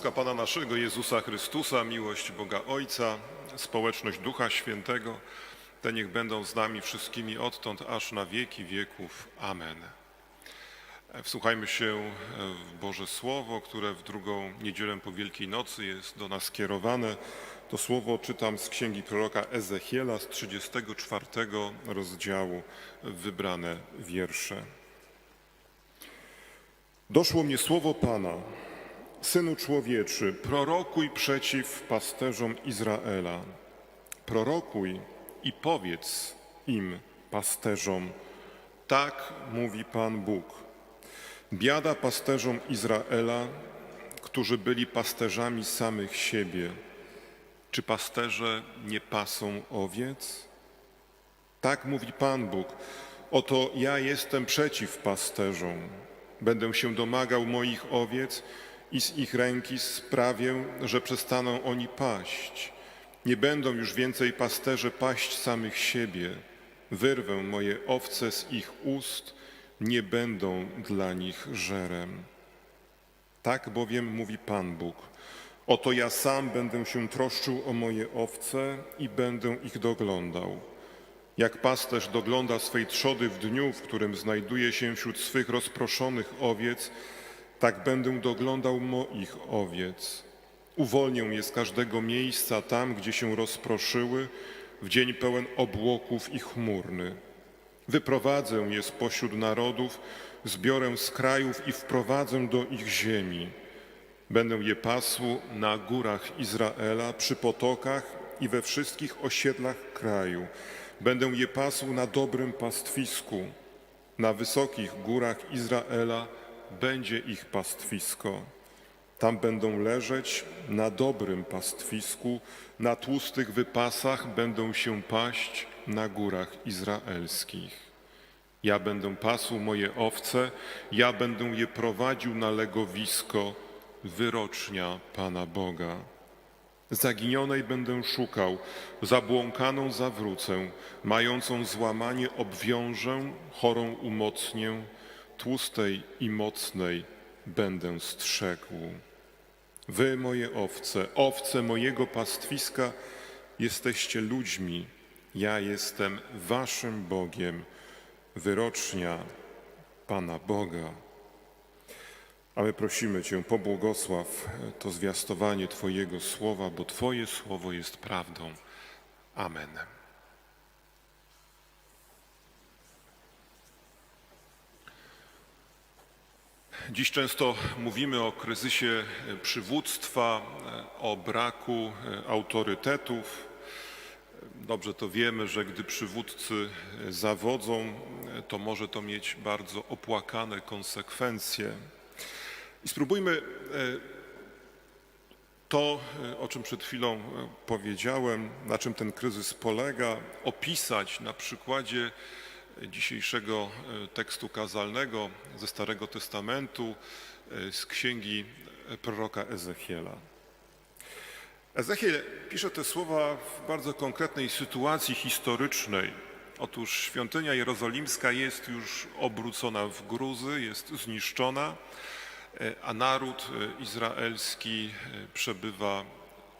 Łaska Pana naszego Jezusa Chrystusa, miłość Boga Ojca, społeczność Ducha Świętego, te niech będą z nami wszystkimi odtąd aż na wieki wieków. Amen. Wsłuchajmy się w Boże Słowo, które w drugą niedzielę po Wielkiej Nocy jest do nas kierowane. To słowo czytam z księgi proroka Ezechiela z 34 rozdziału, wybrane wiersze. Doszło mnie słowo Pana, Synu człowieczy, prorokuj przeciw pasterzom Izraela. Prorokuj i powiedz im, pasterzom, tak mówi Pan Bóg. Biada pasterzom Izraela, którzy byli pasterzami samych siebie. Czy pasterze nie pasą owiec? Tak mówi Pan Bóg. Oto ja jestem przeciw pasterzom. Będę się domagał moich owiec i z ich ręki sprawię, że przestaną oni paść. Nie będą już więcej pasterze paść samych siebie. Wyrwę moje owce z ich ust, nie będą dla nich żerem. Tak bowiem mówi Pan Bóg. Oto ja sam będę się troszczył o moje owce i będę ich doglądał. Jak pasterz dogląda swej trzody w dniu, w którym znajduje się wśród swych rozproszonych owiec, tak będę doglądał moich owiec. Uwolnię je z każdego miejsca tam, gdzie się rozproszyły, w dzień pełen obłoków i chmurny. Wyprowadzę je spośród narodów, zbiorę z krajów i wprowadzę do ich ziemi. Będę je pasł na górach Izraela, przy potokach i we wszystkich osiedlach kraju. Będę je pasł na dobrym pastwisku. Na wysokich górach Izraela będzie ich pastwisko. Tam będą leżeć na dobrym pastwisku, na tłustych wypasach będą się paść na górach izraelskich. Ja będę pasł moje owce, ja będę je prowadził na legowisko, wyrocznia Pana Boga. Zaginionej będę szukał, zabłąkaną zawrócę, mającą złamanie obwiążę, chorą umocnię, tłustej i mocnej będę strzegł. Wy, moje owce, owce mojego pastwiska, jesteście ludźmi, ja jestem waszym Bogiem, wyrocznia Pana Boga. A my prosimy Cię, pobłogosław to zwiastowanie Twojego słowa, bo Twoje słowo jest prawdą. Amen. Dziś często mówimy o kryzysie przywództwa, o braku autorytetów. Dobrze to wiemy, że gdy przywódcy zawodzą, to może to mieć bardzo opłakane konsekwencje. I spróbujmy e, to, e, o czym przed chwilą e, powiedziałem, na czym ten kryzys polega, opisać na przykładzie dzisiejszego tekstu kazalnego ze Starego Testamentu, z księgi proroka Ezechiela. Ezechiel pisze te słowa w bardzo konkretnej sytuacji historycznej. Otóż świątynia jerozolimska jest już obrócona w gruzy, jest zniszczona a naród izraelski przebywa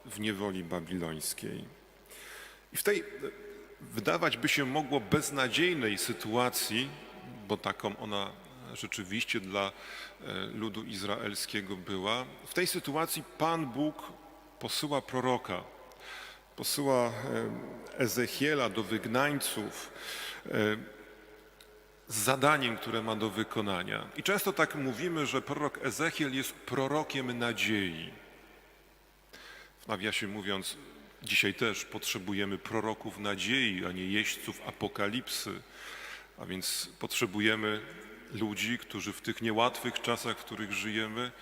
w niewoli babilońskiej. I w tej wydawać by się mogło beznadziejnej sytuacji, bo taką ona rzeczywiście dla ludu izraelskiego była, w tej sytuacji Pan Bóg posyła proroka, posyła Ezechiela do wygnańców z zadaniem, które ma do wykonania. I często tak mówimy, że prorok Ezechiel jest prorokiem nadziei. W nawiasie mówiąc, dzisiaj też potrzebujemy proroków nadziei, a nie jeźdźców apokalipsy. A więc potrzebujemy ludzi, którzy w tych niełatwych czasach, w których żyjemy,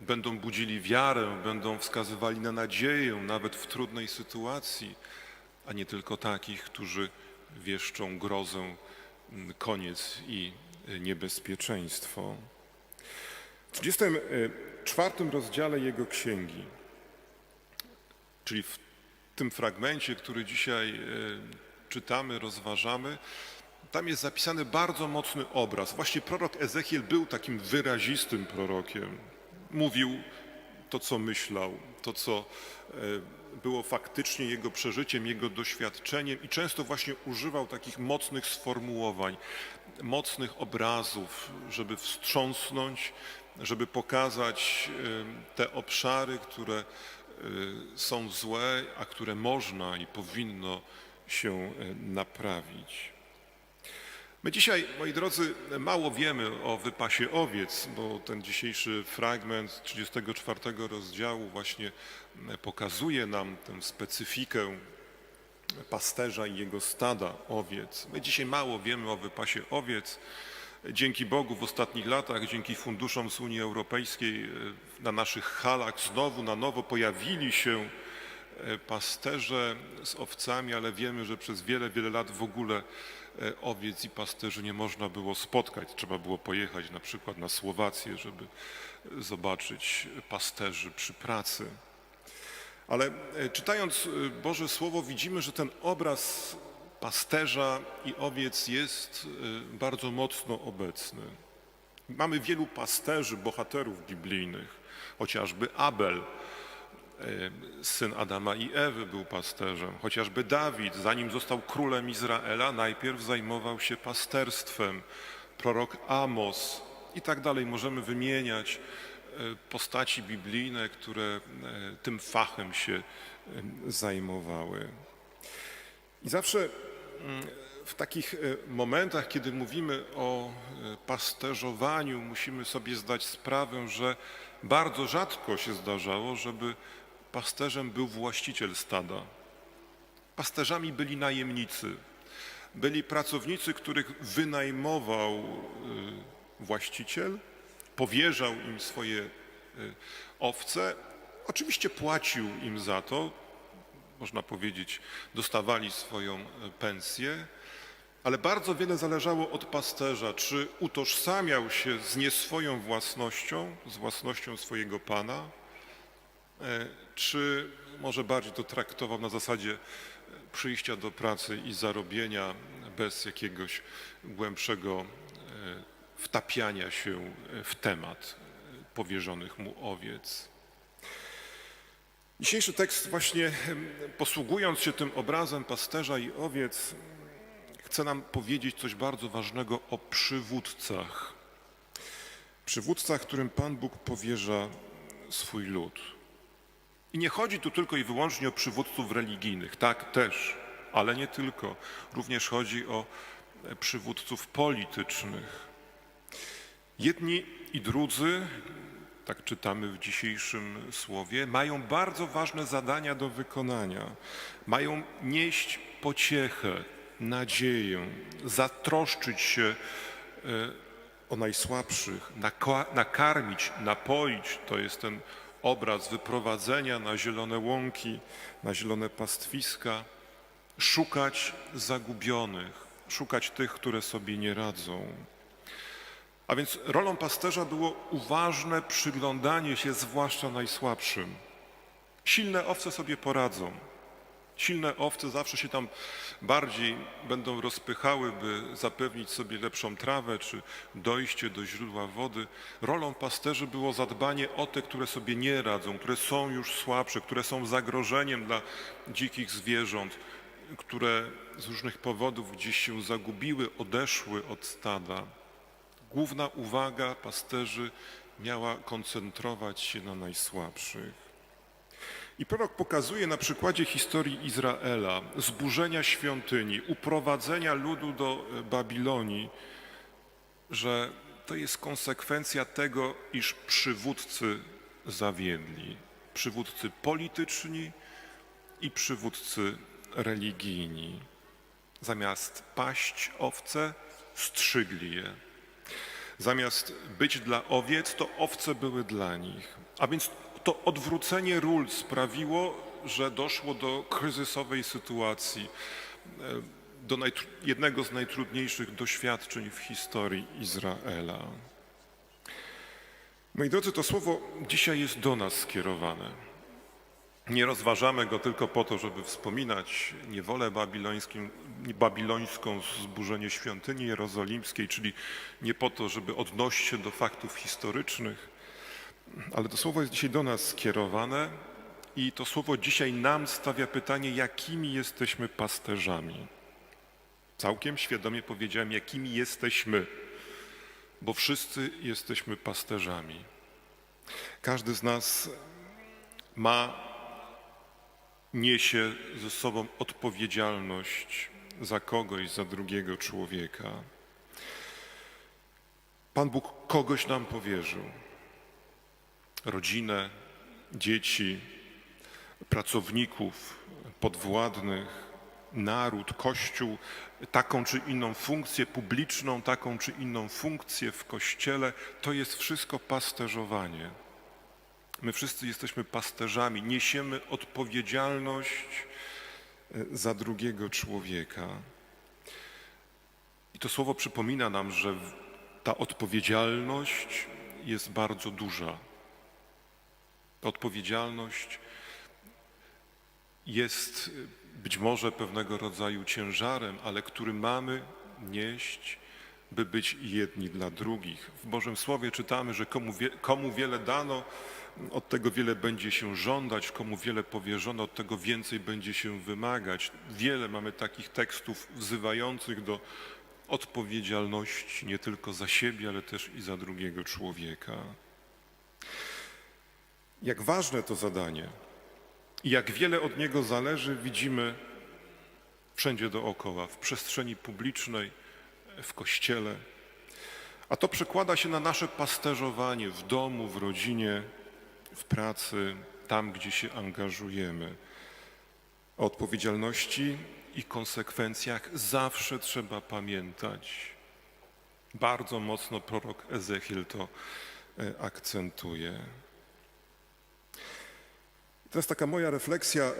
będą budzili wiarę, będą wskazywali na nadzieję, nawet w trudnej sytuacji, a nie tylko takich, którzy wieszczą grozę koniec i niebezpieczeństwo. W 34 rozdziale jego księgi, czyli w tym fragmencie, który dzisiaj e, czytamy, rozważamy, tam jest zapisany bardzo mocny obraz. Właśnie prorok Ezechiel był takim wyrazistym prorokiem. Mówił to, co myślał, to, co e, było faktycznie jego przeżyciem, jego doświadczeniem i często właśnie używał takich mocnych sformułowań, mocnych obrazów, żeby wstrząsnąć, żeby pokazać e, te obszary, które są złe, a które można i powinno się e, naprawić. My dzisiaj, moi drodzy, mało wiemy o wypasie owiec, bo ten dzisiejszy fragment 34 rozdziału właśnie pokazuje nam tę specyfikę pasterza i jego stada owiec. My dzisiaj mało wiemy o wypasie owiec. Dzięki Bogu w ostatnich latach, dzięki funduszom z Unii Europejskiej e, na naszych halach znowu na nowo pojawili się e, pasterze z owcami, ale wiemy, że przez wiele, wiele lat w ogóle e, owiec i pasterzy nie można było spotkać. Trzeba było pojechać na przykład na Słowację, żeby zobaczyć pasterzy przy pracy. Ale czytając Boże Słowo widzimy, że ten obraz pasterza i owiec jest e, bardzo mocno obecny. Mamy wielu pasterzy, bohaterów biblijnych, chociażby Abel, e, syn Adama i Ewy był pasterzem, chociażby Dawid, zanim został królem Izraela, najpierw zajmował się pasterstwem, prorok Amos i tak dalej. Możemy wymieniać e, postaci biblijne, które tym fachem się zajmowały. I zawsze w takich e, momentach, kiedy mówimy o e, pasterzowaniu, musimy sobie zdać sprawę, że bardzo rzadko się zdarzało, żeby pasterzem był właściciel stada. Pasterzami byli najemnicy, byli pracownicy, których wynajmował e, właściciel, powierzał im swoje owce, oczywiście płacił im za to, można powiedzieć, dostawali swoją e, pensję, ale bardzo wiele zależało od pasterza, czy utożsamiał się z nie swoją własnością, z własnością swojego pana, e, czy może bardziej to traktował na zasadzie e, przyjścia do pracy i zarobienia bez jakiegoś głębszego wtapiania się w temat powierzonych mu owiec. Dzisiejszy tekst właśnie posługując się tym obrazem pasterza i owiec chce nam powiedzieć coś bardzo ważnego o przywódcach. Przywódcach, którym Pan Bóg powierza swój lud. I nie chodzi tu tylko i wyłącznie o przywódców religijnych, tak też, ale nie tylko. Również chodzi o e, przywódców politycznych. Jedni i drudzy, tak czytamy w dzisiejszym słowie, mają bardzo ważne zadania do wykonania. Mają nieść pociechę, nadzieję, zatroszczyć się e, o najsłabszych, naka- nakarmić, napoić. To jest ten obraz wyprowadzenia na zielone łąki, na zielone pastwiska, szukać zagubionych, szukać tych, które sobie nie radzą. A więc rolą pasterza było uważne przyglądanie się zwłaszcza najsłabszym. Silne owce sobie poradzą. Silne owce zawsze się tam bardziej będą rozpychały, by zapewnić sobie lepszą trawę czy dojście do źródła wody. Rolą pasterzy było zadbanie o te, które sobie nie radzą, które są już słabsze, które są zagrożeniem dla dzikich zwierząt, które z różnych powodów gdzieś się zagubiły, odeszły od stada. Główna uwaga pasterzy miała koncentrować się na najsłabszych. I prorok pokazuje na przykładzie historii Izraela, zburzenia świątyni, uprowadzenia ludu do e, Babilonii, że to jest konsekwencja tego, iż przywódcy zawiedli. Przywódcy polityczni i przywódcy religijni. Zamiast paść owce, strzygli je. Zamiast być dla owiec, to owce były dla nich. A więc to odwrócenie ról sprawiło, że doszło do kryzysowej sytuacji, e, do jednego z najtrudniejszych doświadczeń w historii Izraela. Moi drodzy, to słowo dzisiaj jest do nas skierowane. Nie rozważamy go tylko po to, żeby wspominać niewolę babilońską, zburzenie świątyni jerozolimskiej, czyli nie po to, żeby odnosić się do faktów historycznych, Ale to słowo jest dzisiaj do nas skierowane i to słowo dzisiaj nam stawia pytanie, jakimi jesteśmy pasterzami. Całkiem świadomie powiedziałem, jakimi jesteśmy, bo wszyscy jesteśmy pasterzami. Każdy z nas ma, niesie ze sobą odpowiedzialność za kogoś, za drugiego człowieka. Pan Bóg kogoś nam powierzył. Rodzinę, dzieci, pracowników, podwładnych, naród, kościół, taką czy inną funkcję publiczną, taką czy inną funkcję w kościele, to jest wszystko pasterzowanie. My wszyscy jesteśmy pasterzami, niesiemy odpowiedzialność e, za drugiego człowieka. I to słowo przypomina nam, że ta odpowiedzialność jest bardzo duża. Ta odpowiedzialność jest y, być może pewnego rodzaju ciężarem, ale który mamy nieść, by być jedni dla drugich. W Bożym Słowie czytamy, że komu, wie, komu wiele dano, od tego wiele będzie się żądać, komu wiele powierzono, od tego więcej będzie się wymagać. Wiele mamy takich tekstów wzywających do odpowiedzialności nie tylko za siebie, ale też i za drugiego człowieka. Jak ważne to zadanie i jak wiele od niego zależy, widzimy wszędzie dookoła, w przestrzeni publicznej, w kościele. A to przekłada się na nasze pasterzowanie w domu, w rodzinie, w pracy, tam, gdzie się angażujemy. O odpowiedzialności i konsekwencjach zawsze trzeba pamiętać. Bardzo mocno prorok Ezechiel to e, akcentuje. Teraz taka moja refleksja. e,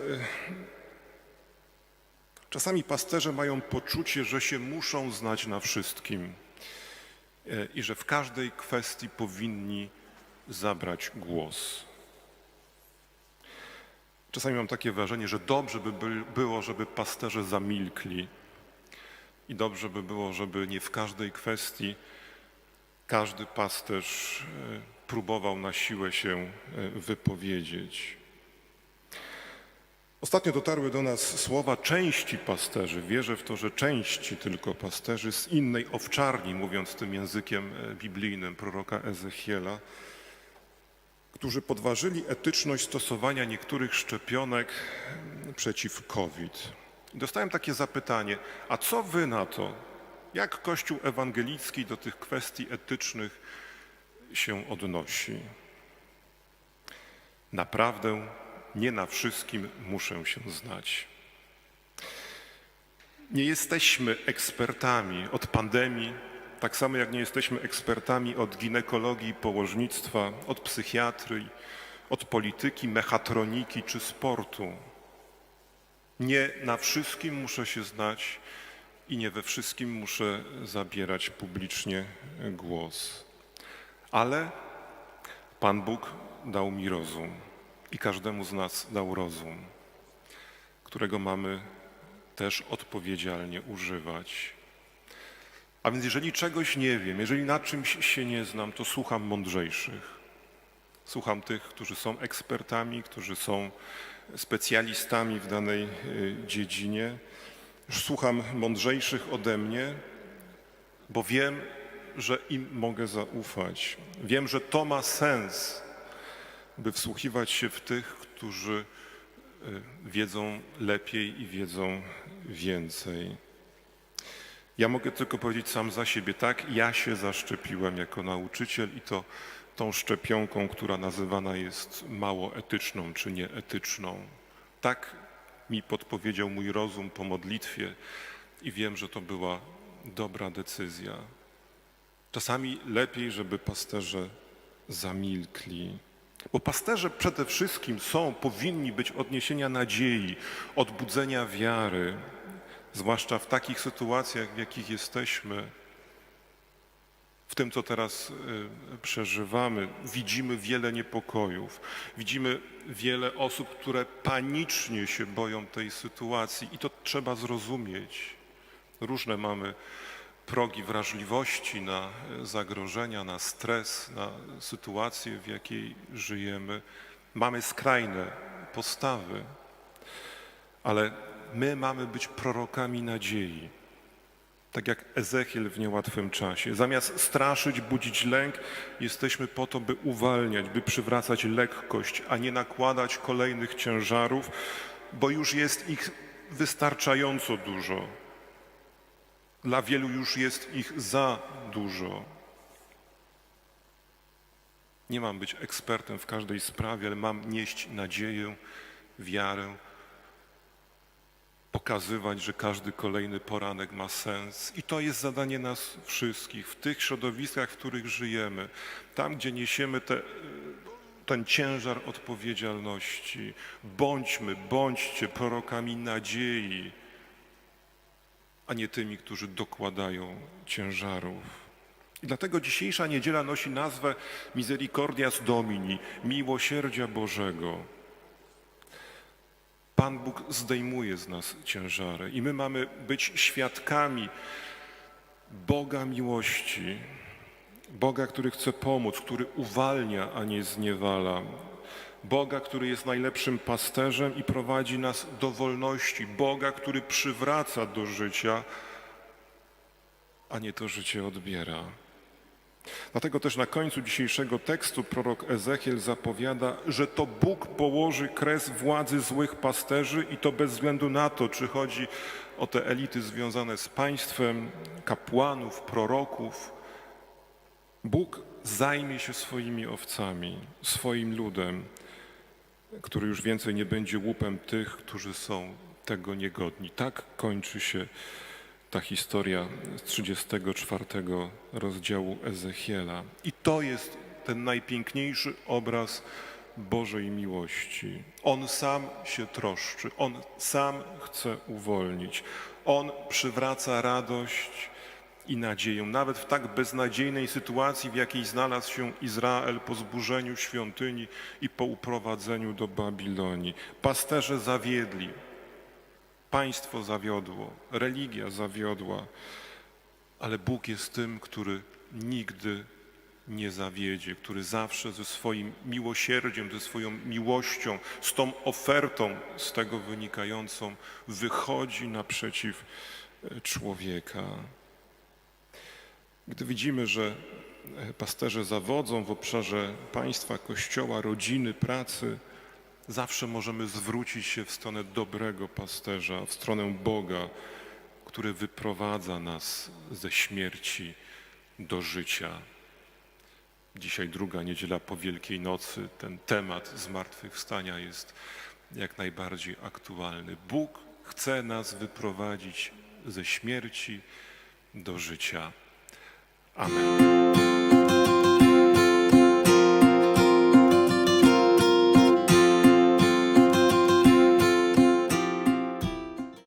Czasami pasterze mają poczucie, że się muszą znać na wszystkim e, i że w każdej kwestii powinni zabrać głos. Czasami mam takie wrażenie, że dobrze by by- było, żeby pasterze zamilkli i dobrze by było, żeby nie w każdej kwestii każdy pasterz e, próbował na siłę się e, wypowiedzieć. Ostatnio dotarły do nas słowa części pasterzy. Wierzę w to, że części tylko pasterzy z innej owczarni, mówiąc tym językiem e, biblijnym proroka Ezechiela, którzy podważyli etyczność stosowania niektórych szczepionek przeciw COVID. Dostałem takie zapytanie, a co wy na to? Jak Kościół ewangelicki do tych kwestii etycznych się odnosi? Naprawdę nie na wszystkim muszę się znać. Nie jesteśmy ekspertami od pandemii, tak samo jak nie jesteśmy ekspertami od ginekologii, położnictwa, od psychiatrii, od polityki, mechatroniki czy sportu. Nie na wszystkim muszę się znać i nie we wszystkim muszę zabierać publicznie głos. Ale Pan Bóg dał mi rozum i każdemu z nas dał rozum, którego mamy też odpowiedzialnie używać. A więc jeżeli czegoś nie wiem, jeżeli na czymś się nie znam, to słucham mądrzejszych. Słucham tych, którzy są ekspertami, którzy są specjalistami w danej y, dziedzinie. Słucham mądrzejszych ode mnie, bo wiem, że im mogę zaufać. Wiem, że to ma sens, by wsłuchiwać się w tych, którzy y, wiedzą lepiej i wiedzą więcej. Ja mogę tylko powiedzieć sam za siebie, tak, ja się zaszczepiłem jako nauczyciel i to tą szczepionką, która nazywana jest mało etyczną czy nieetyczną. Tak mi podpowiedział mój rozum po modlitwie i wiem, że to była dobra decyzja. Czasami lepiej, żeby pasterze zamilkli. Bo pasterze przede wszystkim są, powinni być odniesienia nadziei, odbudzenia wiary, zwłaszcza w takich sytuacjach, w jakich jesteśmy. W tym, co teraz y, przeżywamy, widzimy wiele niepokojów, widzimy wiele osób, które panicznie się boją tej sytuacji i to trzeba zrozumieć. Różne mamy progi wrażliwości na e, zagrożenia, na stres, na sytuację, w jakiej żyjemy. Mamy skrajne postawy, ale my mamy być prorokami nadziei. Tak jak Ezechiel w niełatwym czasie. Zamiast straszyć, budzić lęk, jesteśmy po to, by uwalniać, by przywracać lekkość, a nie nakładać kolejnych ciężarów, bo już jest ich wystarczająco dużo. Dla wielu już jest ich za dużo. Nie mam być ekspertem w każdej sprawie, ale mam nieść nadzieję, wiarę, pokazywać, że każdy kolejny poranek ma sens. I to jest zadanie nas wszystkich, w tych środowiskach, w których żyjemy, tam, gdzie niesiemy te, ten ciężar odpowiedzialności. Bądźmy, bądźcie prorokami nadziei, a nie tymi, którzy dokładają ciężarów. I dlatego dzisiejsza niedziela nosi nazwę Misericordias Domini, miłosierdzia Bożego. Pan Bóg zdejmuje z nas ciężary i my mamy być świadkami Boga miłości, Boga, który chce pomóc, który uwalnia, a nie zniewala. Boga, który jest najlepszym pasterzem i prowadzi nas do wolności. Boga, który przywraca do życia, a nie to życie odbiera. Dlatego też na końcu dzisiejszego tekstu prorok Ezechiel zapowiada, że to Bóg położy kres władzy złych pasterzy i to bez względu na to, czy chodzi o te elity związane z państwem, kapłanów, proroków. Bóg zajmie się swoimi owcami, swoim ludem, który już więcej nie będzie łupem tych, którzy są tego niegodni. Tak kończy się ta historia z 34 rozdziału Ezechiela. I to jest ten najpiękniejszy obraz Bożej miłości. On sam się troszczy, on sam chce uwolnić. On przywraca radość i nadzieję, nawet w tak beznadziejnej sytuacji, w jakiej znalazł się Izrael po zburzeniu świątyni i po uprowadzeniu do Babilonii. Pasterze zawiedli, Państwo zawiodło, religia zawiodła, ale Bóg jest tym, który nigdy nie zawiedzie, który zawsze ze swoim miłosierdziem, ze swoją miłością, z tą ofertą z tego wynikającą wychodzi naprzeciw e, człowieka. Gdy widzimy, że e, pasterze zawodzą w obszarze państwa, kościoła, rodziny, pracy, zawsze możemy zwrócić się w stronę dobrego pasterza, w stronę Boga, który wyprowadza nas ze śmierci do życia. Dzisiaj druga niedziela po Wielkiej Nocy, ten temat zmartwychwstania jest jak najbardziej aktualny. Bóg chce nas wyprowadzić ze śmierci do życia. Amen.